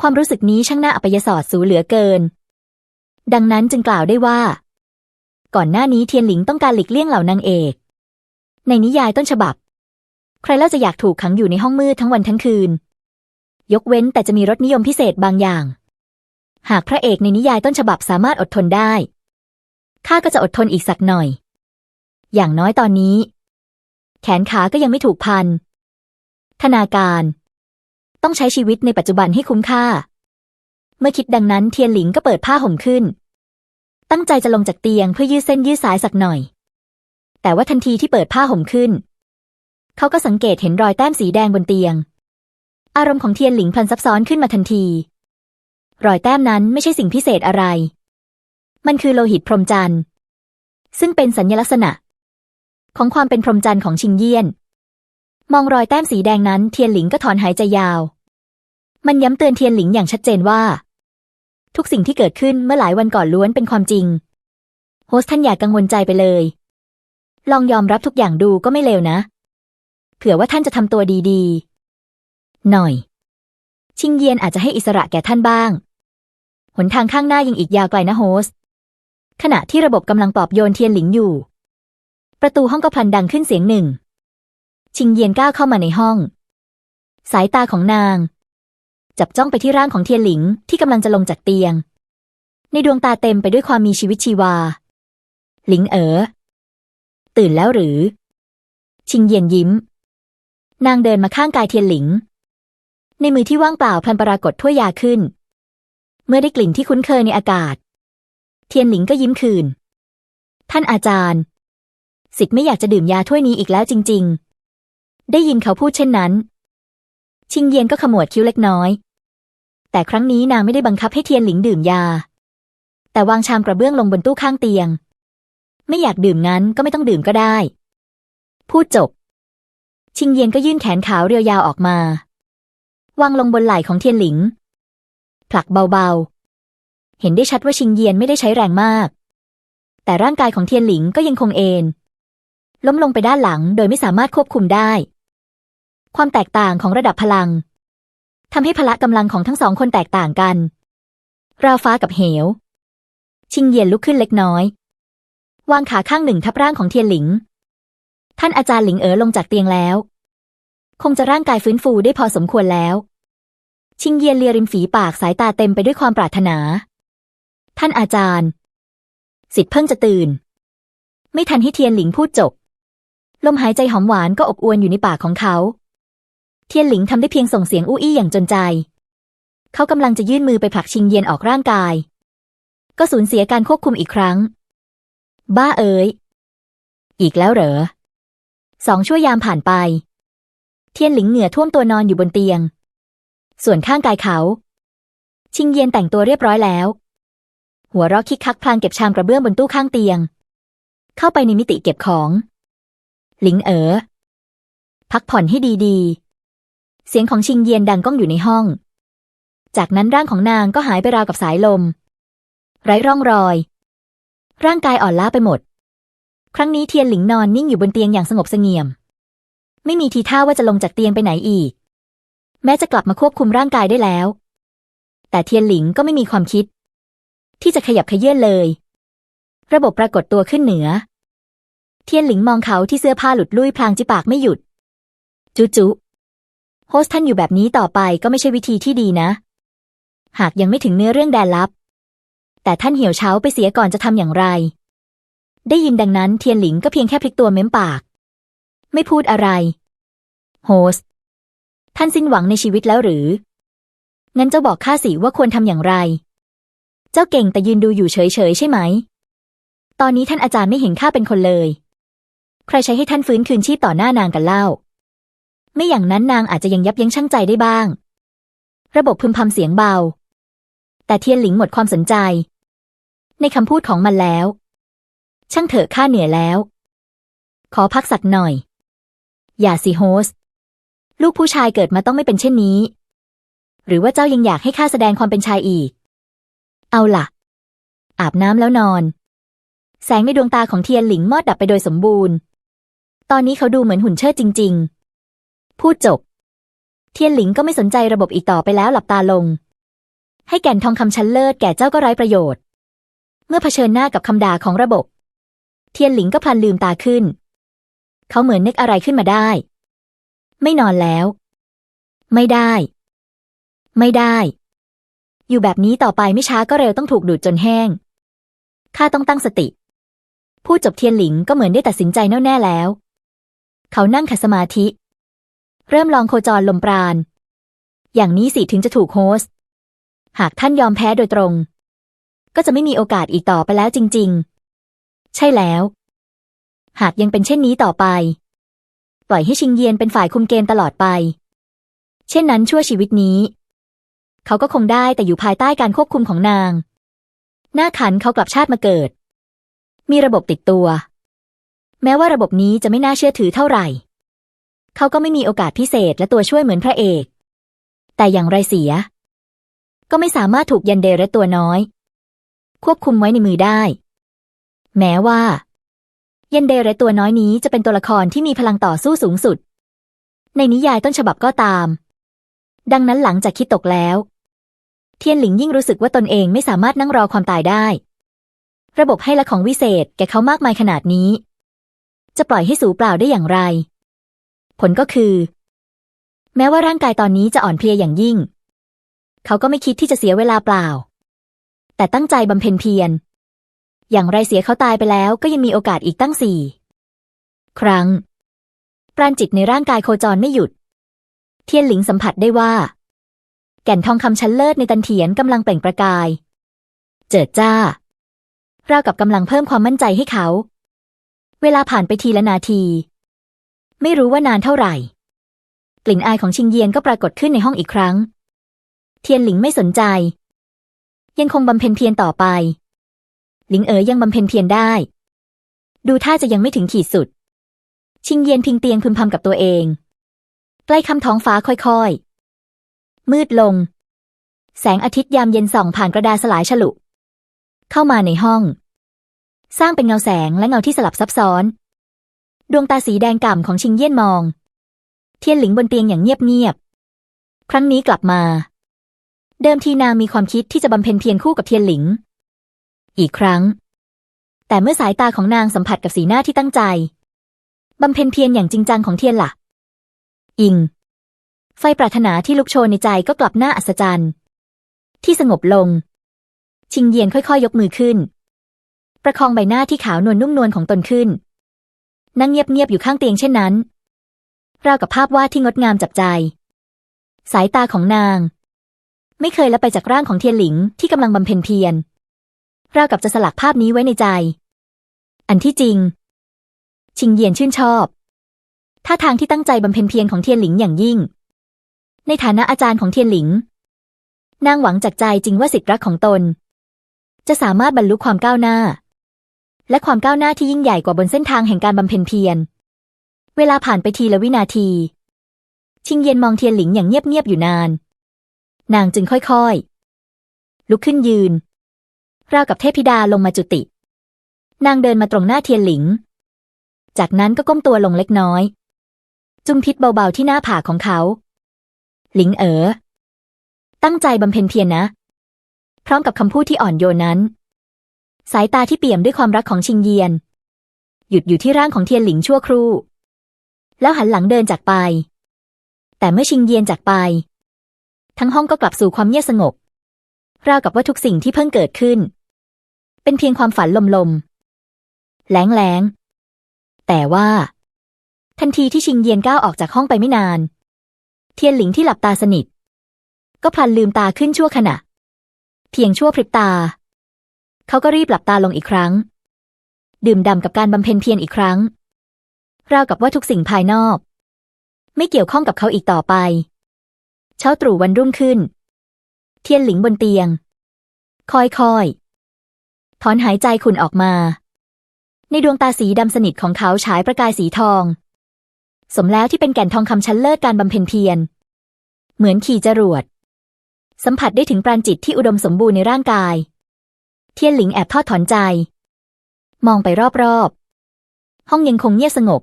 ความรู้สึกนี้ช่างน่าอัปยศสูเหลือเกิน ดังนั้นจึงกล่าวได้ว่า ก่อนหน้านี้เทียนหลิงต้องการหลีกเลี่ยงเหล่านางเอก ในนิยายต้นฉบับ ใครเล่าจะอยากถูกขังอยู่ในห้องมืดทั้งวันทั้งคืน ยกเว้นแต่จะมีรสนิยมพิเศษบางอย่าง หากพระเอกในนิยายต้นฉบับสามารถอดทนได้ข้าก็จะอดทนอีกสักหน่อย อย่างน้อยตอนนี้ แขนขาก็ยังไม่ถูกพันธนาการ ต้องใช้ชีวิตในปัจจุบันให้คุ้มค่า เมื่อคิดดังนั้นเทียนหลิงก็เปิดผ้าห่มขึ้น ตั้งใจจะลงจากเตียงเพื่อยืดเส้นยืดสายสักหน่อย แต่ว่าทันทีที่เปิดผ้าห่มขึ้น เขาก็สังเกตเห็นรอยแต้มสีแดงบนเตียง อารมณ์ของเทียนหลิงพลันซับซ้อนขึ้นมาทันที รอยแต้มนั้นไม่ใช่สิ่งพิเศษอะไร มันคือโลหิตพรหมจันทร์ซึ่งเป็นสัญลักษณะ ของความเป็นพรหมจันทร์ของชิงเยี่ยน มองรอยแต้มสีแดงนั้นเทียนหลิงก็ถอนหายใจยาว มันย้ำเตือนเทียนหลิงอย่างชัดเจนว่า ทุกสิ่งที่เกิดขึ้นเมื่อหลายวันก่อนล้วนเป็นความจริง โฮสท่านอย่ากกังวลใจไปเลย ลองยอมรับทุกอย่างดูก็ไม่เลวนะ เผื่อว่าท่านจะทำตัวดีๆ หน่อย ชิงเยียนอาจจะให้อิสระแก่ท่านบ้าง หนทางข้างหน้ายังอีกยาวไกลนะโฮสขณะที่ระบบกำลังปลอบโยนเทียนหลิงอยู่ ประตูห้องก็พลันดังขึ้นเสียงหนึ่ง ชิงเยียนก้าวเข้ามาในห้อง สายตาของนาง จับจ้องไปที่ร่างของเทียนหลิงที่กำลังจะลงจากเตียง ในดวงตาเต็มไปด้วยความมีชีวิตชีวา หลิงเอ๋อตื่นแล้วหรือ ชิงเยียนยิ้ม นางเดินมาข้างกายเทียนหลิง ในมือที่ว่างเปล่าพลันปรากฏถ้วยยาขึ้น เมื่อได้กลิ่นที่คุ้นเคยในอากาศ เทียนหลิงก็ยิ้มคืน ท่านอาจารย์ สิทธิ์ไม่อยากจะดื่มยาถ้วยนี้อีกแล้วจริง ๆ ได้ยินเขาพูดเช่นนั้น ชิงเยียนก็ขมวดคิ้วเล็กน้อย แต่ครั้งนี้นางไม่ได้บังคับให้เทียนหลิงดื่มยา แต่วางชามกระเบื้องลงบนตู้ข้างเตียง ไม่อยากดื่มงั้นก็ไม่ต้องดื่มก็ได้ พูดจบ ชิงเยียนก็ยื่นแขนขาวเรียวยาวออกมาวางลงบนไหล่ของเทียนหลิง ผลักเบาๆ เห็นได้ชัดว่าชิงเยียนไม่ได้ใช้แรงมาก แต่ร่างกายของเทียนหลิงก็ยังคงเอนล้มลงไปด้านหลังโดยไม่สามารถควบคุมได้ ความแตกต่างของระดับพลังทำให้พละกำลังของทั้งสองคนแตกต่างกัน ราวฟ้ากับเหว ชิงเยียนลุกขึ้นเล็กน้อย วางขาข้างหนึ่งทับร่างของเทียนหลิง ท่านอาจารย์หลิงเอ๋อลงจากเตียงแล้ว คงจะร่างกายฟื้นฟูได้พอสมควรแล้ว ชิงเยียนเลียริมฝีปากสายตาเต็มไปด้วยความปรารถนา ท่านอาจารย์ สิทธิ์เพิ่งจะตื่น ไม่ทันให้เทียนหลิงพูดจบลมหายใจหอมหวานก็อบอวนอยู่ในปากของเขา เทียนหลิงทำได้เพียงส่งเสียงอู้อี้อย่างจนใจ เขากำลังจะยื่นมือไปผลักชิงเยียนออกร่างกาย ก็สูญเสียการควบคุมอีกครั้ง บ้าเอ๋ย อีกแล้วเหรอ สองชั่วยามผ่านไป เทียนหลิงเหงื่อท่วมตัวนอนอยู่บนเตียง ส่วนข้างกายเขา ชิงเยียนแต่งตัวเรียบร้อยแล้ว หัวเราะคิกคักพลางเก็บชามกระเบื้องบนตู้ข้างเตียง เข้าไปในมิติเก็บของ หลิงเอ๋อพักผ่อนให้ดีๆ เสียงของชิงเยียนดังก้องอยู่ในห้อง จากนั้นร่างของนางก็หายไปราวกับสายลม ไร้ร่องรอย ร่างกายอ่อนล้าไปหมด ครั้งนี้เทียนหลิงนอนนิ่งอยู่บนเตียงอย่างสงบเสงี่ยม ไม่มีทีท่าว่าจะลงจากเตียงไปไหนอีก แม้จะกลับมาควบคุมร่างกายได้แล้ว แต่เทียนหลิงก็ไม่มีความคิด ที่จะขยับขยื่นเลย ระบบปรากฏตัวขึ้นเหนือ เทียนหลิงมองเขาที่เสื้อผ้าหลุดลุ่ยพลางจิปากไม่หยุดจุจุ โฮสท่านอยู่แบบนี้ต่อไปก็ไม่ใช่วิธีที่ดีนะ หากยังไม่ถึงเนื้อเรื่องแดนลับ แต่ท่านเหี่ยวเฉาไปเสียก่อนจะทำอย่างไร ได้ยินดังนั้นเทียนหลิงก็เพียงแค่พลิกตัวเม้มปาก ไม่พูดอะไร โฮสท่านสิ้นหวังในชีวิตแล้วหรือ งั้นเจ้าบอกข้าสิว่าควรทำอย่างไร เจ้าเก่งแต่ยืนดูอยู่เฉยๆใช่ไหม ตอนนี้ท่านอาจารย์ไม่เห็นข้าเป็นคนเลย ใครใช้ให้ท่านฟื้นคืนชีพต่อหน้านางกันเล่า ไม่อย่างนั้นนางอาจจะยังยับยั้งชั่งใจได้บ้าง ระบบพึมพำเสียงเบา แต่เทียนหลิงหมดความสนใจ ในคำพูดของมันแล้ว ช่างเถอะข้าเหนื่อยแล้ว ขอพักสักหน่อย อย่าสิโฮส ลูกผู้ชายเกิดมาต้องไม่เป็นเช่นนี้ หรือว่าเจ้ายังอยากให้ข้าแสดงความเป็นชายอีก เอาล่ะ อาบน้ำแล้วนอน แสงในดวงตาของเทียนหลิงมอดดับไปโดยสมบูรณ์ ตอนนี้เขาดูเหมือนหุ่นเชิดจริง ๆ พูดจบ เทียนหลิงก็ไม่สนใจระบบอีกต่อไปแล้วหลับตาลง ให้แก่นทองคำชั้นเลิศแก่เจ้าก็ไร้ประโยชน์ เมื่อเผชิญหน้ากับคำด่าของระบบ เทียนหลิงก็พลันลืมตาขึ้น เขาเหมือนนึกอะไรขึ้นมาได้ ไม่นอนแล้ว ไม่ได้ ไม่ได้ อยู่แบบนี้ต่อไปไม่ช้าก็เร็วต้องถูกดูดจนแห้ง ข้าต้องตั้งสติพูดจบเทียนหลิงก็เหมือนได้ตัดสินใจแน่วแน่แล้ว เขานั่งขัดสมาธิ เริ่มลองโคจรลมปราณ อย่างนี้สิถึงจะถูกโฮสหากท่านยอมแพ้โดยตรง ก็จะไม่มีโอกาสอีกต่อไปแล้วจริง ๆ ใช่แล้ว หากยังเป็นเช่นนี้ต่อไป ปล่อยให้ชิงเยียนเป็นฝ่ายคุมเกมตลอดไป เช่นนั้นชั่วชีวิตนี้ เขาก็คงได้แต่อยู่ภายใต้การควบคุมของนาง หน้าขันเขากลับชาติมาเกิด มีระบบติดตัว แม้ว่าระบบนี้จะไม่น่าเชื่อถือเท่าไหร่ เขาก็ไม่มีโอกาสพิเศษและตัวช่วยเหมือนพระเอก แต่อย่างไรเสีย ก็ไม่สามารถถูกยันเดเรตตัวน้อย ควบคุมไว้ในมือได้ แม้ว่า ยันเดเรตตัวน้อยนี้จะเป็นตัวละครที่มีพลังต่อสู้สูงสุด ในนิยายต้นฉบับก็ตาม ดังนั้นหลังจากคิดตกแล้ว เทียนหลิงยิ่งรู้สึกว่าตนเองไม่สามารถนั่งรอความตายได้ ระบบให้ละของวิเศษแก่เขามากมายขนาดนี้ จะปล่อยให้สูญเปล่าได้อย่างไร ผลก็คือ แม้ว่าร่างกายตอนนี้จะอ่อนเพลียอย่างยิ่ง เขาก็ไม่คิดที่จะเสียเวลาเปล่า แต่ตั้งใจบำเพ็ญเพียร อย่างไรเสียเขาตายไปแล้วก็ยังมีโอกาสอีกตั้งสี่ ครั้ง ปราณจิตในร่างกายโคจรไม่หยุด เทียนหลิงสัมผัสได้ว่า แก่นทองคำชั้นเลิศในตันเถียนกำลังเปล่งประกาย เจิดจ้าราวกับกำลังเพิ่มความมั่นใจให้เขา เวลาผ่านไปทีละนาที ไม่รู้ว่านานเท่าไหร่ กลิ่นอายของชิงเยียนก็ปรากฏขึ้นในห้องอีกครั้ง เทียนหลิงไม่สนใจ ยังคงบำเพ็ญเพียรต่อไป หลิงเอ๋ยยังบำเพ็ญเพียรได้ ดูท่าจะยังไม่ถึงขีดสุด ชิงเยียนพิงเตียงพึมพำกับตัวเอง ใกล้คำท้องฟ้าค่อยๆ มืดลง แสงอาทิตย์ยามเย็นส่องผ่านกระดาษสลายฉลุ เข้ามาในห้อง สร้างเป็นเงาแสงและเงาที่สลับซับซ้อน ดวงตาสีแดงก่ำของชิงเยี่ยนมอง เทียนหลิงบนเตียงอย่างเงียบๆ ครั้งนี้กลับมา เดิมทีนางมีความคิดที่จะบำเพ็ญเพียรคู่กับเทียนหลิง อีกครั้ง แต่เมื่อสายตาของนางสัมผัสกับสีหน้าที่ตั้งใจบำเพ็ญเพียรอย่างจริงจังของเทียนละ่ะ อิง ไฟปรารถนาที่ลุกโชนในใจก็กลับหน้าอัศจรรย์ ที่สงบลง ชิงเยียนค่อยๆยกมือขึ้น ประคองใบหน้าที่ขาวนวลนุ่มนวลของตนขึ้น นั่งเงียบๆอยู่ข้างเตียงเช่นนั้น ราวกับภาพวาดที่งดงามจับใจ สายตาของนาง ไม่เคยละไปจากร่างของเทียนหลิงที่กำลังบำเพ็ญเพียรราวกับจะสลักภาพนี้ไว้ในใจ อันที่จริง ชิงเยียนชื่นชอบท่าทางที่ตั้งใจบำเพ็ญเพียรของเทียนหลิงอย่างยิ่ง ในฐานะอาจารย์ของเทียนหลิง นางหวังจากใจจริงว่าสิทธิรักของตน จะสามารถบรรลุความก้าวหน้า และความก้าวหน้าที่ยิ่งใหญ่กว่าบนเส้นทางแห่งการบำเพ็ญเพียร เวลาผ่านไปทีละวินาที ชิงเย็นมองเทียนหลิงอย่างเงียบๆอยู่นาน นางจึงค่อยๆ ลุกขึ้นยืน ราวกับเทพธิดาลงมาจุติ นางเดินมาตรงหน้าเทียนหลิง จากนั้นก็ก้มตัวลงเล็กน้อย จุมพิษเบาๆที่หน้าผากของเขา หลิงเอ๋อตั้งใจบำเพ็ญเพียรนะ พร้อมกับคำพูดที่อ่อนโยนนั้น สายตาที่เปี่ยมด้วยความรักของชิงเยียน หยุดอยู่ที่ร่างของเทียนหลิงชั่วครู่ แล้วหันหลังเดินจากไป แต่เมื่อชิงเยียนจากไป ทั้งห้องก็กลับสู่ความเงียบสงบ ราวกับว่าทุกสิ่งที่เพิ่งเกิดขึ้น เป็นเพียงความฝันลมๆแหลงๆแต่ว่า ทันทีที่ชิงเยียนก้าวออกจากห้องไปไม่นาน เทียนหลิงที่หลับตาสนิท ก็พลันลืมตาขึ้นชั่วขณะ เพียงชั่วพริบตา เขาก็รีบหลับตาลงอีกครั้ง ดื่มด่ำกับการบำเพ็ญเพียรอีกครั้ง ราวกับว่าทุกสิ่งภายนอก ไม่เกี่ยวข้องกับเขาอีกต่อไป เช้าตรู่วันรุ่งขึ้น เทียนหลิงบนเตียงค่อยๆถอนหายใจขุ่นออกมา ในดวงตาสีดำสนิทของเขาฉายประกายสีทอง สมแล้วที่เป็นแก่นทองคำชั้นเลิศการบำเพ็ญเพียร เหมือนขี่จรวด สัมผัสได้ถึงปราณจิตที่อุดมสมบูรณ์ในร่างกาย เทียนหลิงแอบทอดถอนใจ มองไปรอบๆ ห้องยังคงเงียบสงบ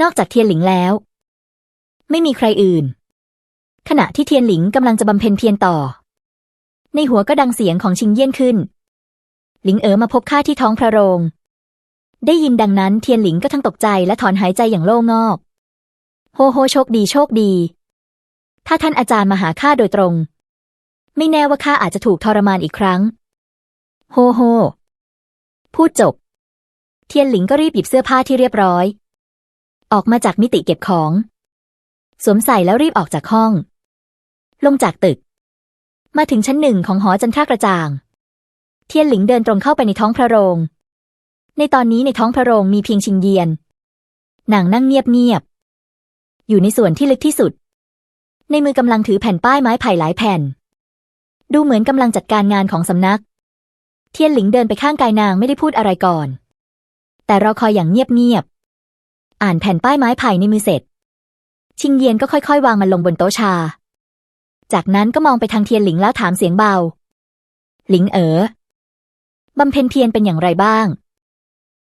นอกจากเทียนหลิงแล้ว ไม่มีใครอื่น ขณะที่เทียนหลิงกำลังจะบำเพ็ญเพียรต่อ ในหัวก็ดังเสียงของชิงเยี่ยนขึ้น หลิงเอ๋อมาพบข้าที่ท้องพระโรง ได้ยินดังนั้นเทียนหลิงก็ทั้งตกใจและถอนหายใจอย่างโล่งอก โฮโฮโชคดีโชคดี ถ้าท่านอาจารย์มาหาข้าโดยตรง ไม่แน่ว่าข้าอาจจะถูกทรมานอีกครั้ง โฮโฮ พูดจบ เทียนหลิงก็รีบหยิบเสื้อผ้าที่เรียบร้อย ออกมาจากมิติเก็บของ สวมใส่แล้วรีบออกจากห้อง ลงจากตึก มาถึงชั้นหนึ่งของหอจันทรากระจ่าง เทียนหลิงเดินตรงเข้าไปในท้องพระโรง ในตอนนี้ในท้องพระโรงมีเพียงชิงเยียนนางนั่งเงียบๆอยู่ในส่วนที่ลึกที่สุด ในมือกำลังถือแผ่นป้ายไม้ไผ่หลายแผ่น ดูเหมือนกำลังจัดการงานของสำนัก เทียนหลิงเดินไปข้างกายนางไม่ได้พูดอะไรก่อน แต่รอคอยอย่างเงียบๆ อ่านแผ่นป้ายไม้ไผ่ในมือเสร็จ ชิงเยียนก็ค่อยๆ วางมันลงบนโต๊ะชา จากนั้นก็มองไปทางเทียนหลิงแล้วถามเสียงเบา หลิงเอ๋อบำเพ็ญเพียรเป็นอย่างไรบ้าง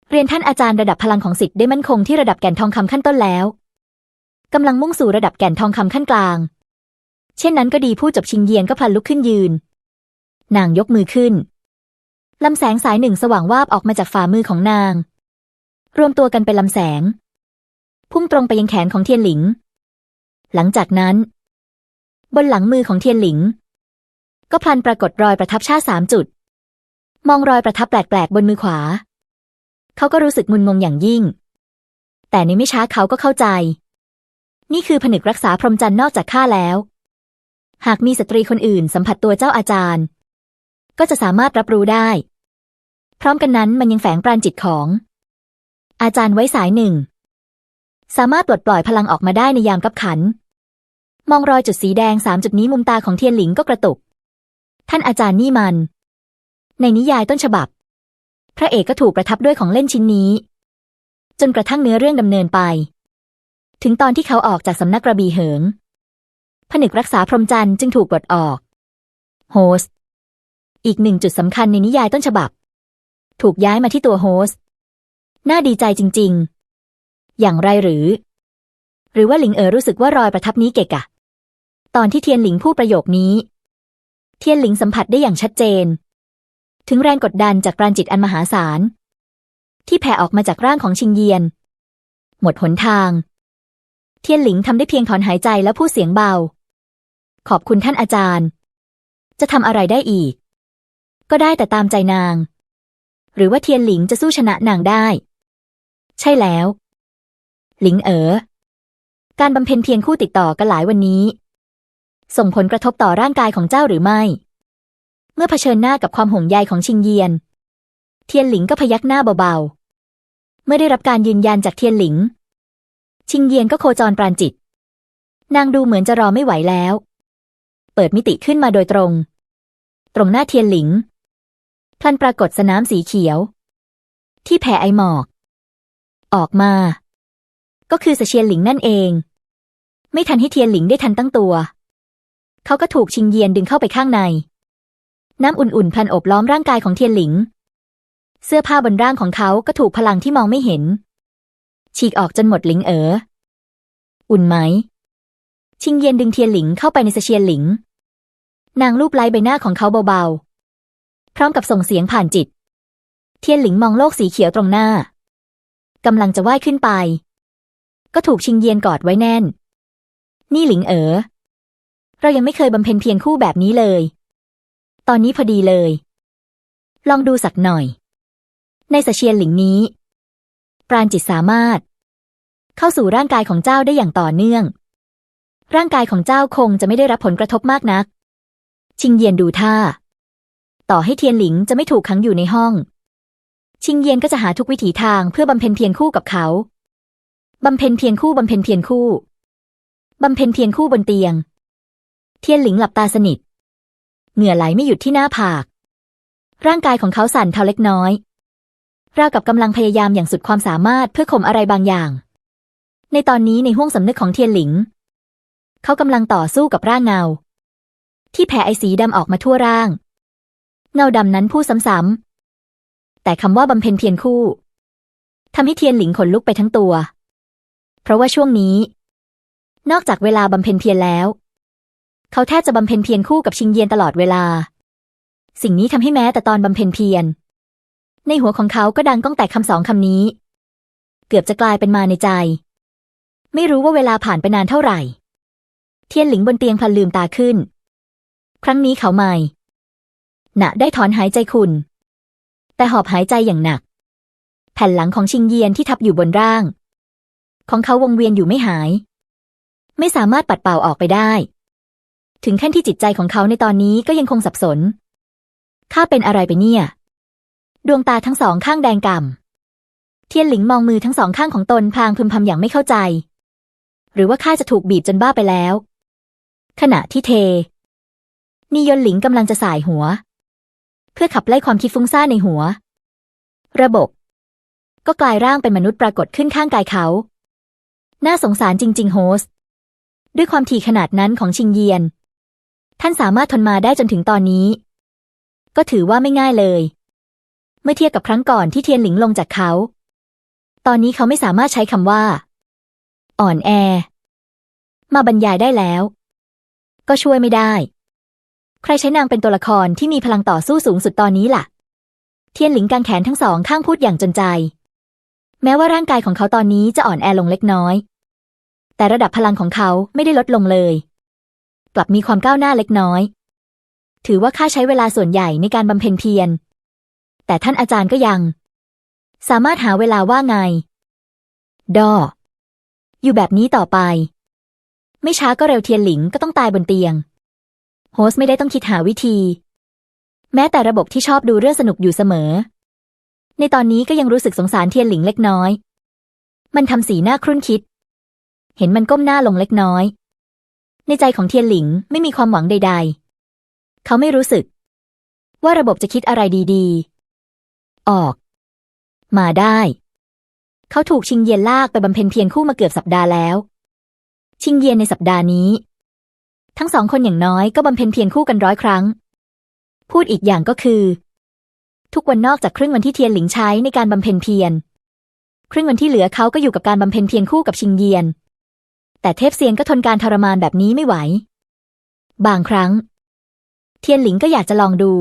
เรียนท่านอาจารย์ระดับพลังของสิทธิ์ได้มั่นคงที่ระดับแก่นทองคำขั้นต้นแล้วกำลังมุ่งสู่ระดับแก่นทองคำขั้นกลาง เช่นนั้นก็ดีผู้จบชิงเยียนก็พลันลุกขึ้นยืน นางยกมือขึ้น ลำแสงสายหนึ่งสว่างวาบออกมาจากฝ่ามือของนาง รวมตัวกันเป็นลำแสง พุ่งตรงไปยังแขนของเทียนหลิง หลังจากนั้น บนหลังมือของเทียนหลิง ก็พลันปรากฏรอยประทับชาสามจุด มองรอยประทับแปลกๆบนมือขวา เขาก็รู้สึกงุนงงอย่างยิ่ง แต่ในไม่ช้าเขาก็เข้าใจ นี่คือผนึกรักษาพรหมจันทร์นอกจากข้าแล้ว หากมีสตรีคนอื่นสัมผัสตัวเจ้าอาจารย์ ก็จะสามารถรับรู้ได้ พร้อมกันนั้นมันยังแฝงปราณจิตของ อาจารย์ไว้สายหนึ่ง สามารถปลดปล่อยพลังออกมาได้ในยามกับขัน มองรอยจุดสีแดงสามจุดนี้มุมตาของเทียนหลิงก็กระตุก ท่านอาจารย์นี่มัน ในนิยายต้นฉบับ พระเอกก็ถูกประทับด้วยของเล่นชิ้นนี้ จนกระทั่งเนื้อเรื่องดำเนินไป ถึงตอนที่เขาออกจากสำนักกระบี่เหิงผนึกรักษาพรหมจันทร์จึงถูกปลดออก โฮสต์ อีกหนึ่งจุดสำคัญในนิยายต้นฉบับ ถูกย้ายมาที่ตัวโฮสต์น่าดีใจจริง ๆ อย่างไรหรือ หรือว่าหลิงเอ๋อรู้สึกว่ารอยประทับนี้เกะกะ ตอนที่เทียนหลิงพูดประโยคนี้ เทียนหลิงสัมผัสได้อย่างชัดเจน ถึงแรงกดดันจากปราณจิตอันมหาศาล ที่แผ่ออกมาจากร่างของชิงเยียน หมดหนทาง เทียนหลิงทำได้เพียงถอนหายใจและพูดเสียงเบา ขอบคุณท่านอาจารย์ จะทำอะไรได้อีก ก็ได้แต่ตามใจนาง หรือว่าเทียนหลิงจะสู้ชนะนางได้ ใช่แล้ว หลิงเอ๋อการบำเพ็ญเพียรคู่ติดต่อกันหลายวันนี้ ส่งผลกระทบต่อร่างกายของเจ้าหรือไม่ เมื่อเผชิญหน้ากับความห่วงใยของชิงเยียน เทียนหลิงก็พยักหน้าเบาๆ เมื่อได้รับการยืนยันจากเทียนหลิง ชิงเยียนก็โคจรปราณจิต นางดูเหมือนจะรอไม่ไหวแล้ว เปิดมิติขึ้นมาโดยตรง ตรงหน้าเทียนหลิง พลันปรากฏสนามสีเขียว ที่แผ่ไอหมอก ออกมา ก็คือเสเชียนหลิงนั่นเอง ไม่ทันให้เทียนหลิงได้ทันตั้งตัว เขาก็ถูกชิงเยียนดึงเข้าไปข้างใน น้ำอุ่นๆพลันอบล้อมร่างกายของเทียนหลิง เสื้อผ้าบนร่างของเขาก็ถูกพลังที่มองไม่เห็น ฉีกออกจนหมดหลิงเอ๋ออุ่นไหม ชิงเยียนดึงเทียนหลิงเข้าไปในเสเชียนหลิง นางลูบไล้ใบหน้าของเขาเบาๆ พร้อมกับส่งเสียงผ่านจิต เทียนหลิงมองโลกสีเขียวตรงหน้ากำลังจะว่ายขึ้นไป ก็ถูกชิงเยียนกอดไว้แน่น นี่หลิงเอ๋อเรายังไม่เคยบำเพ็ญเพียรคู่แบบนี้เลย ตอนนี้พอดีเลย ลองดูสักหน่อย ในสเชียนหลิงนี้ ปราณจิตสามารถ เข้าสู่ร่างกายของเจ้าได้อย่างต่อเนื่อง ร่างกายของเจ้าคงจะไม่ได้รับผลกระทบมากนัก ชิงเยียนดูท่า ต่อให้เทียนหลิงจะไม่ถูกขังอยู่ในห้อง ชิงเยียนก็จะหาทุกวิถีทางเพื่อบำเพ็ญเพียรคู่กับเขา บำเพ็ญเพียรคู่บำเพ็ญเพียรคู่ บำเพ็ญเพียรคู่บนเตียง เทียนหลิงหลับตาสนิท เหงื่อไหลไม่หยุดที่หน้าผาก ร่างกายของเขาสั่นเทาเล็กน้อย ราวกับกำลังพยายามอย่างสุดความสามารถเพื่อข่มอะไรบางอย่าง ในตอนนี้ในห้วงสำนึกของเทียนหลิง เขากำลังต่อสู้กับร่างเงาที่แผ่ไอสีดำออกมาทั่วร่าง เงาดำนั้นพูดซ้ำๆแต่คำว่าบำเพ็ญเพียรคู่ทำให้เทียนหลิงขนลุกไปทั้งตัว เพราะว่าช่วงนี้ นอกจากเวลาบำเพ็ญเพียรแล้ว เขาแทบจะบำเพ็ญเพียรคู่กับชิงเยียนตลอดเวลา สิ่งนี้ทำให้แม้แต่ตอนบำเพ็ญเพียร ในหัวของเขาก็ดังก้องแต่คำสองคำนี้ เกือบจะกลายเป็นมาในใจ ไม่รู้ว่าเวลาผ่านไปนานเท่าไหร่ เทียนหลิงบนเตียงพลันลืมตาขึ้น ครั้งนี้เขาไม่ นะได้ถอนหายใจคุณ แต่หอบหายใจอย่างหนัก แผ่นหลังของชิงเยียนที่ทับอยู่บนร่าง ของเขาวงเวียนอยู่ไม่หาย ไม่สามารถปัดเป่าออกไปได้ ถึงขั้นที่จิตใจของเขาในตอนนี้ก็ยังคงสับสน ข้าเป็นอะไรไปเนี่ย ดวงตาทั้งสองข้างแดงก่ำเทียนหลิงมองมือทั้งสองข้างของตนพลางพึมพำอย่างไม่เข้าใจ หรือว่าข้าจะถูกบีบจนบ้าไปแล้ว ขณะที่เทนียนหลิงกำลังจะสายหัว เพื่อขับไล่ความคิดฟุ้งซ่านในหัว ระบบ ก็กลายร่างเป็นมนุษย์ปรากฏขึ้นข้างกายเขา น่าสงสารจริง ๆ โฮส ด้วยความถี่ขนาดนั้นของชิงเยียน ท่านสามารถทนมาได้จนถึงตอนนี้ ก็ถือว่าไม่ง่ายเลย เมื่อเทียบกับครั้งก่อนที่เทียนหลิงลงจากเขา ตอนนี้เขาไม่สามารถใช้คำว่า อ่อนแอ มาบรรยายได้แล้ว ก็ช่วยไม่ได้ ใครใช้นางเป็นตัวละครที่มีพลังต่อสู้สูงสุดตอนนี้ล่ะ เทียนหลิงกางแขนทั้งสองข้างพูดอย่างจนใจ แม้ว่าร่างกายของเขาตอนนี้จะอ่อนแอลงเล็กน้อย แต่ระดับพลังของเขาไม่ได้ลดลงเลย กลับมีความก้าวหน้าเล็กน้อย ถือว่าข้าใช้เวลาส่วนใหญ่ในการบำเพ็ญเพียร แต่ท่านอาจารย์ก็ยัง สามารถหาเวลาว่าไง ดอ อยู่แบบนี้ต่อไป ไม่ช้าก็เร็วเทียนหลิงก็ต้องตายบนเตียง โฮสต์ไม่ได้ต้องคิดหาวิธี แม้แต่ระบบที่ชอบดูเรื่องสนุกอยู่เสมอ ในตอนนี้ก็ยังรู้สึกสงสารเทียนหลิงเล็กน้อย มันทำสีหน้าครุ่นคิด เห็นมันก้มหน้าลงเล็กน้อย ในใจของเทียนหลิงไม่มีความหวังใด ๆ เขาไม่รู้สึก ว่าระบบจะคิดอะไรดีๆ ออก มาได้ เขาถูกชิงเยียนลากไปบำเพ็ญเพียรคู่มาเกือบสัปดาห์แล้ว ชิงเยียนในสัปดาห์นี้ ทั้งสองคนอย่างน้อยก็บำเพ็ญเพียรคู่กันร้อยครั้ง พูดอีกอย่างก็คือ ทุกวันนอกจากครึ่งวันที่เทียนหลิงใช้ในการบำเพ็ญเพียรครึ่งวันที่เหลือเขาก็อยู่กับการบำเพ็ญเพียรคู่กับชิงเยียน แต่เทพเซียนก็ทนการทรมานแบบนี้ไม่ไหว บางครั้ง เทียนหลิงก็อยากจะลองดู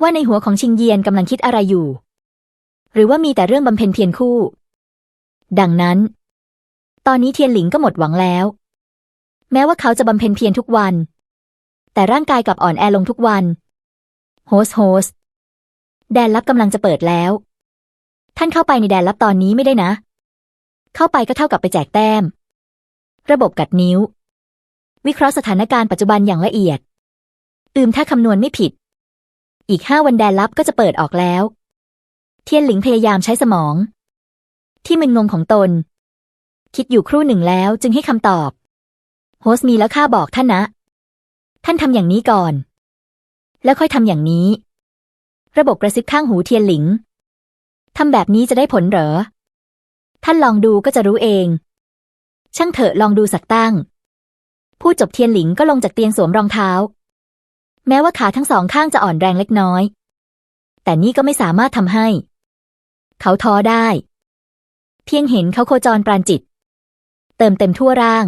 ว่าในหัวของชิงเยียนกำลังคิดอะไรอยู่ หรือว่ามีแต่เรื่องบำเพ็ญเพียรคู่ ดังนั้น ตอนนี้เทียนหลิงก็หมดหวังแล้ว แม้ว่าเขาจะบำเพ็ญเพียรทุกวัน แต่ร่างกายกลับอ่อนแอลงทุกวันโฮสโฮสแดนลับกำลังจะเปิดแล้ว ท่านเข้าไปในแดนลับตอนนี้ไม่ได้นะ เข้าไปก็เท่ากับไปแจกแต้ม ระบบกัดนิ้ว วิเคราะห์สถานการณ์ปัจจุบันอย่างละเอียด อืมถ้าคำนวณไม่ผิด อีกห้าวันแดนลับก็จะเปิดออกแล้ว เทียนหลิงพยายามใช้สมอง ที่มึนงงของตน คิดอยู่ครู่หนึ่งแล้วจึงให้คำตอบ โฮสมีแล้วข้าบอกท่านนะ ท่านทำอย่างนี้ก่อน แล้วค่อยทำอย่างนี้ ระบบกระซิบข้างหูเทียนหลิงทำแบบนี้จะได้ผลเหรอ ท่านลองดูก็จะรู้เอง ช่างเถอะลองดูสักตั้งพูดจบเทียนหลิงก็ลงจากเตียงสวมรองเท้า แม้ว่าขาทั้งสองข้างจะอ่อนแรงเล็กน้อย แต่นี่ก็ไม่สามารถทำให้ เขาท้อได้ เพียงเห็นเขาโคจรปราณจิต เติมเต็มทั่วร่าง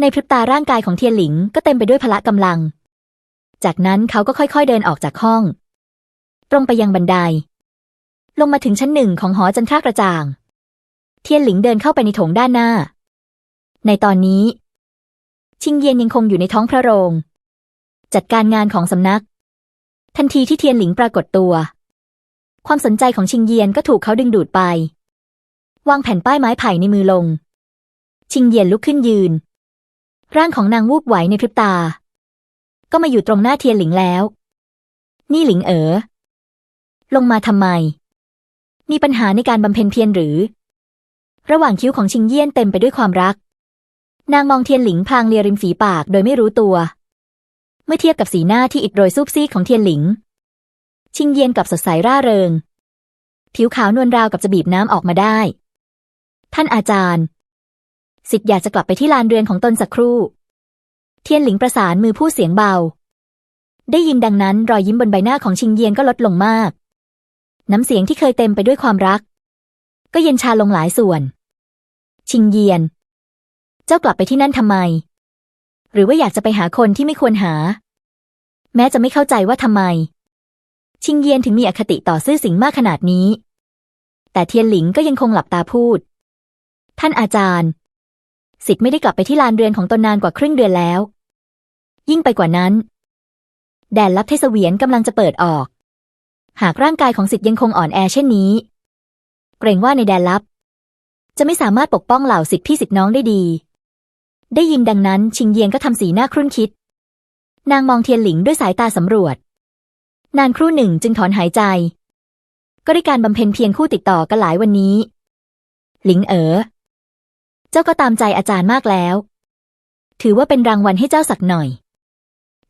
ในพริบตาร่างกายของเทียนหลิงก็เต็มไปด้วยพละกำลัง จากนั้นเขาก็ค่อยๆเดินออกจากห้อง ตรงไปยังบันได ลงมาถึงชั้นหนึ่งของหอจันทรากระจ่าง เทียนหลิงเดินเข้าไปในโถงด้านหน้า ในตอนนี้ ชิงเยียนยังคงอยู่ในท้องพระโรง จัดการงานของสำนัก ทันทีที่เทียนหลิงปรากฏตัว ความสนใจของชิงเยียนก็ถูกเขาดึงดูดไป วางแผ่นป้ายไม้ไผ่ในมือลง ชิงเยียนลุกขึ้นยืน ร่างของนางวูบไหวในพริบตา ก็มาอยู่ตรงหน้าเทียนหลิงแล้ว นี่หลิงเอ๋อ ลงมาทำไม มีปัญหาในการบำเพ็ญเพียรหรือ ระหว่างคิ้วของชิงเยี่ยนเต็มไปด้วยความรัก นางมองเทียนหลิงพลางเลียริมฝีปากโดยไม่รู้ตัว เมื่อเทียบกับสีหน้าที่อิดโรยซูบซีของเทียนหลิง ชิงเยียนกับสดใสร่าเริง ผิวขาวนวลราวกับจะบีบน้ำออกมาได้ ท่านอาจารย์ สิทธิ์อยากจะกลับไปที่ลานเรือนของตนสักครู่ เทียนหลิงประสานมือพูดเสียงเบา ได้ยินดังนั้นรอยยิ้มบนใบหน้าของชิงเยียนก็ลดลงมาก น้ำเสียงที่เคยเต็มไปด้วยความรัก ก็เย็นชาลงหลายส่วน ชิงเยียน เจ้ากลับไปที่นั่นทำไม หรือว่าอยากจะไปหาคนที่ไม่ควรหา แม้จะไม่เข้าใจว่าทำไม ชิงเยียนถึงมีอคติต่อซื่อสิงมากขนาดนี้ แต่เทียนหลิงก็ยังคงหลับตาพูด ท่านอาจารย์ สิทธิ์ไม่ได้กลับไปที่ลานเรือนของตนนานกว่าครึ่งเดือนแล้ว ยิ่งไปกว่านั้น แดนลับเทศเวียนกำลังจะเปิดออก หากร่างกายของสิทธิ์ยังคงอ่อนแอเช่นนี้ เกรงว่าในแดนลับ จะไม่สามารถปกป้องเหล่าสิทธิพี่สิทธิน้องได้ดี ได้ยินดังนั้นชิงเยียนก็ทำสีหน้าครุ่นคิด นางมองเทียนหลิงด้วยสายตาสำรวจ นานครู่หนึ่งจึงถอนหายใจ ก็ได้การบำเพ็ญเพียรคู่ติดต่อกันหลายวันนี้ หลิงเอ๋อ เจ้าก็ตามใจอาจารย์มากแล้ว ถือว่าเป็นรางวัลให้เจ้าสักหน่อย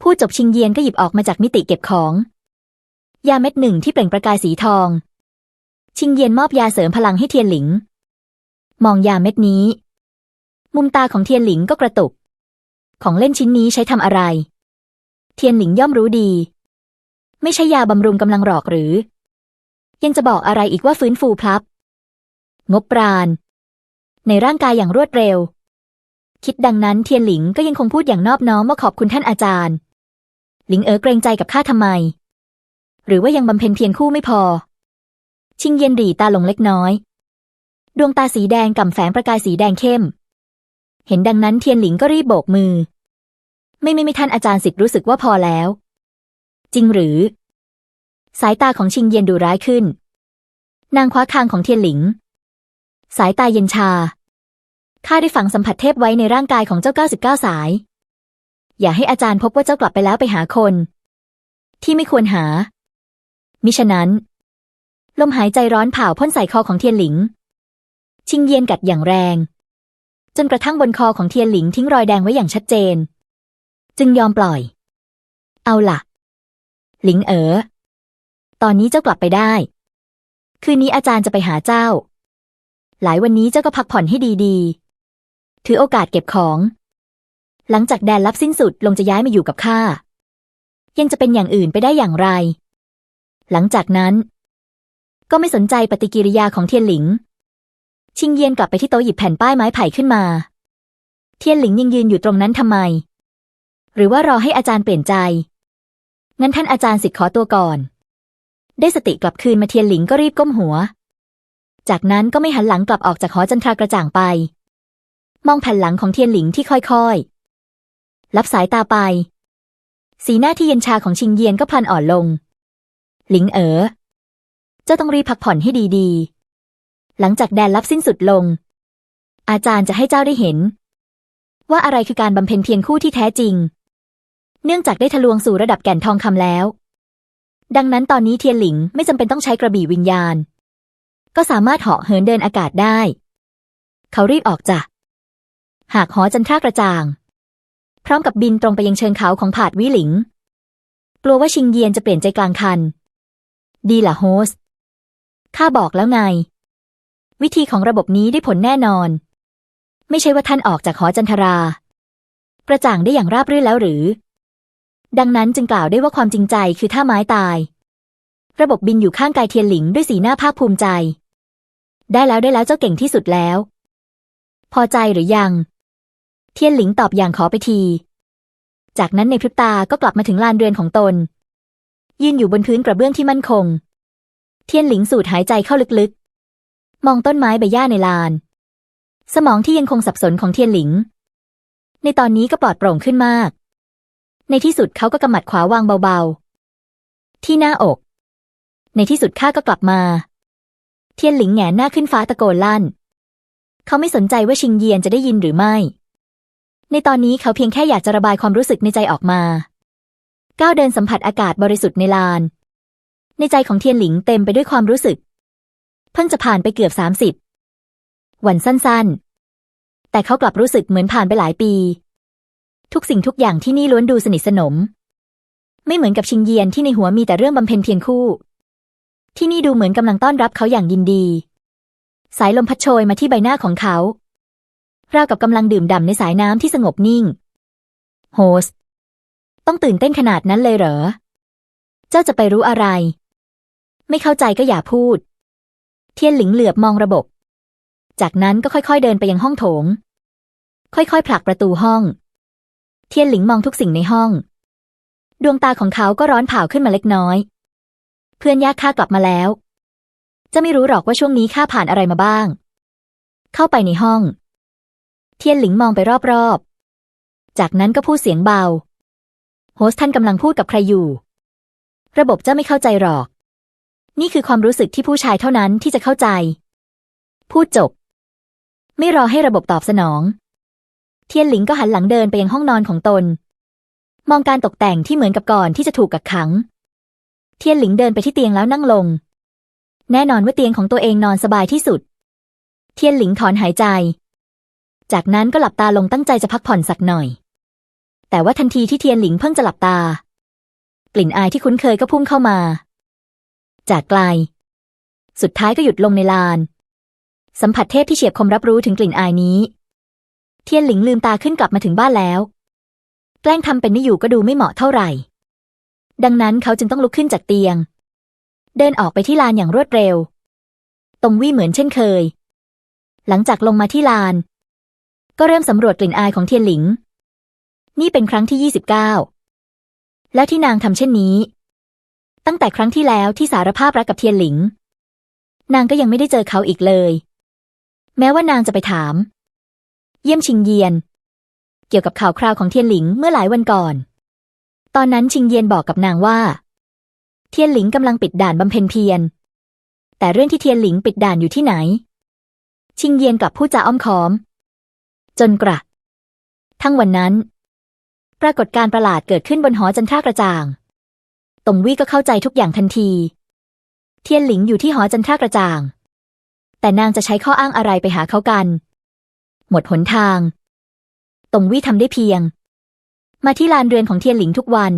พูดจบชิงเยียนก็หยิบออกมาจากมิติเก็บของ ยาเม็ดหนึ่งที่เปล่งประกายสีทอง ชิงเยียนมอบยาเสริมพลังให้เทียนหลิง มองยาเม็ดนี้ มุมตาของเทียนหลิงก็กระตุก ของเล่นชิ้นนี้ใช้ทำอะไร เทียนหลิงย่อมรู้ดี ไม่ใช่ยาบำรุงกำลังหรอกหรือ ยังจะบอกอะไรอีกว่าฟื้นฟูพลับ งบปราณ ในร่างกายอย่างรวดเร็ว คิดดังนั้นเทียนหลิงก็ยังคงพูดอย่างนอบน้อมว่าขอบคุณท่านอาจารย์ หลิงเอ๋อเกรงใจกับข้าทำไม หรือว่ายังบำเพ็ญเพียรคู่ไม่พอ ชิงเย็นดีตาลงเล็กน้อย ดวงตาสีแดงก่ำแฝงประกายสีแดงเข้ม เห็นดังนั้นเทียนหลิงก็รีบโบกมือ ไม่ไม่ไม่ท่านอาจารย์สิทธิ์รู้สึกว่าพอแล้ว จริงหรือ สายตาของชิงเย็นดูร้ายขึ้นนางคว้าคางของเทียนหลิง สายตาเย็นชา ข้าได้ฝังสัมผัสเทพไว้ในร่างกายของเจ้า 99 สาย อย่าให้อาจารย์พบว่าเจ้ากลับไปแล้วไปหาคน ที่ไม่ควรหา มิฉะนั้น ลมหายใจร้อนเผาพ่นใส่คอของเทียนหลิง ชิงเยียนกัดอย่างแรง จนกระทั่งบนคอของเทียนหลิงทิ้งรอยแดงไว้อย่างชัดเจน จึงยอมปล่อย เอาล่ะ หลิงเอ๋อ ตอนนี้เจ้ากลับไปได้ คืนนี้อาจารย์จะไปหาเจ้า หลายวันนี้เจ้าก็พักผ่อนให้ดีๆ ถือโอกาสเก็บของ หลังจากแดนลับสิ้นสุดลงจะย้ายมาอยู่กับข้า ยังจะเป็นอย่างอื่นไปได้อย่างไร หลังจากนั้น ก็ไม่สนใจปฏิกิริยาของเทียนหลิง ชิงเยียนกลับไปที่โต๊ะหยิบแผ่นป้ายไม้ไผ่ขึ้นมา เทียนหลิงยังยืนอยู่ตรงนั้นทำไม หรือว่ารอให้อาจารย์เปลี่ยนใจ งั้นท่านอาจารย์สิทธิ์ขอตัวก่อน ได้สติกลับคืนมาเทียนหลิงก็รีบก้มหัว จากนั้นก็ไม่หันหลังกลับออกจากหอจันทรากระจ่างไป มองแผ่นหลังของเทียนหลิงที่ค่อยๆ รับสายตาไป สีหน้าที่เย็นชาของชิงเยียนก็พลันอ่อนลง หลิงเอ๋อเจ้าต้องรีพักผ่อนให้ดีๆ หลังจากแดนลับสิ้นสุดลง อาจารย์จะให้เจ้าได้เห็น ว่าอะไรคือการบำเพ็ญเพียรคู่ที่แท้จริง เนื่องจากได้ทะลวงสู่ระดับแก่นทองคำแล้ว ดังนั้นตอนนี้เทียนหลิงไม่จำเป็นต้องใช้กระบี่วิญญาณ ก็สามารถเหาะเหินเดินอากาศได้ เขารีบออกจากหากหอจันทรากระจ่าง พร้อมกับบินตรงไปยังเชิงเขาของผาดวิหลิง กลัวว่าชิงเยียนจะเปลี่ยนใจกลางคัน ดีล่ะโฮส ข้าบอกแล้วไง วิธีของระบบนี้ได้ผลแน่นอน ไม่ใช่ว่าท่านออกจากหอจันทรา กระจ่างได้อย่างราบรื่นแล้วหรือ ดังนั้นจึงกล่าวได้ว่าความจริงใจคือท่าไม้ตายระบบบินอยู่ข้างกายเทียนหลิงด้วยสีหน้าภาคภูมิใจ ได้แล้วได้แล้วเจ้าเก่งที่สุดแล้ว พอใจหรือยัง เทียนหลิงตอบอย่างขอไปที จากนั้นในพริบตาก็กลับมาถึงลานเรือนของตน ยืนอยู่บนพื้นกระเบื้องที่มั่นคง เทียนหลิงสูดหายใจเข้าลึกๆ มองต้นไม้ใบหญ้าในลาน สมองที่ยังคงสับสนของเทียนหลิง ในตอนนี้ก็ปลอดโปร่งขึ้นมาก ในที่สุดเขาก็กำมัดขวาวางเบาๆ ที่หน้าอก ในที่สุดข้าก็กลับมา เทียนหลิงแงหน้าขึ้นฟ้าตะโกนลั่น เขาไม่สนใจว่าชิงเยียนจะได้ยินหรือไม่ ในตอนนี้เขาเพียงแค่อยากจะระบายความรู้สึกในใจออกมา ก้าวเดินสัมผัสอากาศบริสุทธิ์ในลาน ในใจของเทียนหลิงเต็มไปด้วยความรู้สึก เพิ่งจะผ่านไปเกือบสามสิบวันสั้นๆ แต่เขากลับรู้สึกเหมือนผ่านไปหลายปี ทุกสิ่งทุกอย่างที่นี่ล้วนดูสนิทสนม ไม่เหมือนกับชิงเยียนที่ในหัวมีแต่เรื่องบำเพ็ญเพียรคู่ ที่นี่ดูเหมือนกำลังต้อนรับเขาอย่างยินดี สายลมพัดโชยมาที่ใบหน้าของเขา ราวกับกำลังดื่มด่ำในสายน้ำที่สงบนิ่ง โฮส ต้องตื่นเต้นขนาดนั้นเลยเหรอ เจ้าจะไปรู้อะไร ไม่เข้าใจก็อย่าพูด เทียนหลิงเหลือบมองระบบ จากนั้นก็ค่อยๆเดินไปยังห้องโถง ค่อยๆผลักประตูห้อง เทียนหลิงมองทุกสิ่งในห้อง ดวงตาของเขาก็ร้อนเผาขึ้นมาเล็กน้อย เพื่อนยากข้ากลับมาแล้ว จะไม่รู้หรอกว่าช่วงนี้ข้าผ่านอะไรมาบ้าง เข้าไปในห้อง เทียนหลิงมองไปรอบๆ จากนั้นก็พูดเสียงเบา โฮสต์ท่านกำลังพูดกับใครอยู่ ระบบจะไม่เข้าใจหรอก นี่คือความรู้สึกที่ผู้ชายเท่านั้นที่จะเข้าใจ พูดจบ ไม่รอให้ระบบตอบสนอง เทียนหลิงก็หันหลังเดินไปยังห้องนอนของตน มองการตกแต่งที่เหมือนกับก่อนที่จะถูกกักขัง เทียนหลิงเดินไปที่เตียงแล้วนั่งลง แน่นอนว่าเตียงของตัวเองนอนสบายที่สุด เทียนหลิงถอนหายใจ จากนั้นก็หลับตาลงตั้งใจจะพักผ่อนสักหน่อย แต่ว่าทันทีที่เทียนหลิงเพิ่งจะหลับตา กลิ่นอายที่คุ้นเคยก็พุ่งเข้ามา จากไกล สุดท้ายก็หยุดลงในลาน สัมผัสเทพที่เฉียบคมรับรู้ถึงกลิ่นอายนี้ เทียนหลิงลืมตาขึ้นกลับมาถึงบ้านแล้ว แกล้งทำเป็นไม่อยู่ก็ดูไม่เหมาะเท่าไหร่ ดังนั้นเขาจึงต้องลุกขึ้นจากเตียง เดินออกไปที่ลานอย่างรวดเร็ว ตรงวี่เหมือนเช่นเคย หลังจากลงมาที่ลาน ก็เริ่มสำรวจกลิ่นอายของเทียนหลิง นี่เป็นครั้งที่29แล้วที่นางทำเช่นนี้ ตั้งแต่ครั้งที่แล้วที่สารภาพรักกับเทียนหลิง นางก็ยังไม่ได้เจอเขาอีกเลย แม้ว่านางจะไปถาม เยี่ยมชิงเยียน เกี่ยวกับข่าวคราวของเทียนหลิงเมื่อหลายวันก่อน ตอนนั้นชิงเยียนบอกกับนางว่า เทียนหลิงกำลังปิดด่านบำเพ็ญเพียร แต่เรื่องที่เทียนหลิงปิดด่านอยู่ที่ไหน ชิงเยียนกลับพูดจาอ้อมค้อม จนกระทั้งวันนั้น ปรากฏการประหลาดเกิดขึ้นบนหอจันทรากระจ่าง ตงวี่ก็เข้าใจทุกอย่างทันที เทียนหลิงอยู่ที่หอจันทรากระจ่าง แต่นางจะใช้ข้ออ้างอะไรไปหาเขากัน หมดหนทาง ตงวี่ทำได้เพียง มาที่ลานเรือนของเทียนหลิงทุกวัน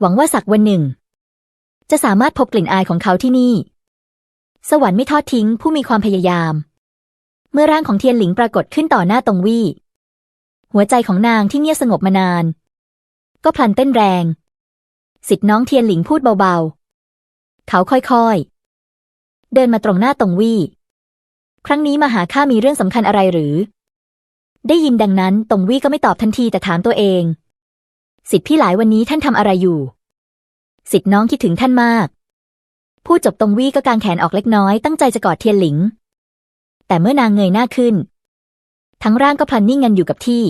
หวังว่าสักวันหนึ่ง จะสามารถพบกลิ่นอายของเขาที่นี่ สวรรค์ไม่ทอดทิ้งผู้มีความพยายาม เมื่อร่างของเทียนหลิงปรากฏขึ้นต่อหน้าตงวี่ หัวใจของนางที่เงียบสงบมานาน ก็พลันเต้นแรง สิทธิ์น้องเทียนหลิงพูดเบาๆ เขาค่อยๆ เดินมาตรงหน้าตงวี่ ครั้งนี้มาหาข้ามีเรื่องสำคัญอะไรหรือ ได้ยินดังนั้นตงวี่ก็ไม่ตอบทันทีแต่ถามตัวเอง สิทธิพี่หลายวันนี้ท่านทำอะไรอยู่ สิทธิน้องคิดถึงท่านมาก พูดจบตงวี่ก็กางแขนออกเล็กน้อยตั้งใจจะกอดเทียนหลิง แต่เมื่อนางเงยหน้าขึ้น ทั้งร่างก็พลันนิ่งงันอยู่กับที่